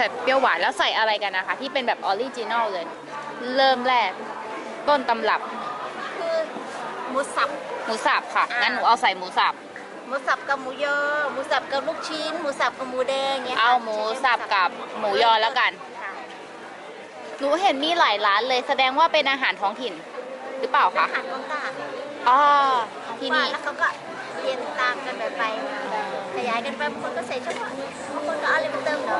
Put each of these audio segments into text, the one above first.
ผ็ดเปรี้ยวหวานแล้วใส่อะไรกันนะคะ ที่เป็นแบบออริจินอลเลย เริ่มแรก ต้นตำรับคือหมูสับ หมูสับค่ะงั้นหนูเอาใส่หมูสับ หมูสับกับหมูยอหมูสับกับลูกชิ้น หมูสับกับหมูแดงเงี้ยค่ะเอาหมูสับกับหมูยอแล้วกันค่ะหนูเห็นมีหลายร้านเลย แสดงว่าเป็นอาหารท้องถิ่น หรือเปล่าเป็นคะอาหารของกลางอ๋อของที่กลางนี่แล้วเขาก็เรียนตามกันแบบไปขยายกันไปบางคนก็ใส่เฉพาะนี้บางคนก็เอาอะไรมาเติมหน่อย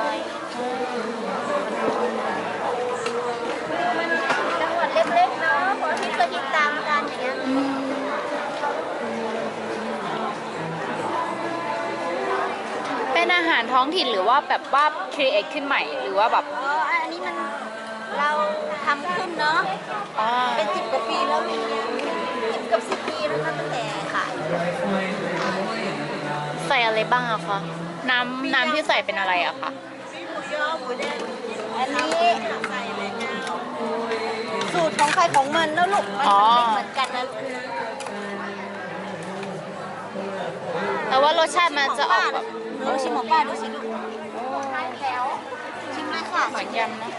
เป็นอาหารท้องถิ่นหรือว่าแบบว่าครีเอทขึ้นใหม่หรือว่าแบบอ๋ออันนี้มันเราทำขึ้นเนาะอ๋อเป็นสิบกว่าปีแล้วสิบกับสิบปีแล้วนะตั้งแต่ขายใส่อะไรบ้างอะคะน้ำน้ำที่ใส่เป็นอะไรอะคะหมูยอหมูแดงอันนี้สูตรของใครของมันแล้วลูกมันอ๋อไม่เหมือนกันนะลูกแต่ว่ารสชาติมันจะออกแบบ ลองชิมของป้าดูสิลูกชิมเลยค่ะเหมือนยำนะ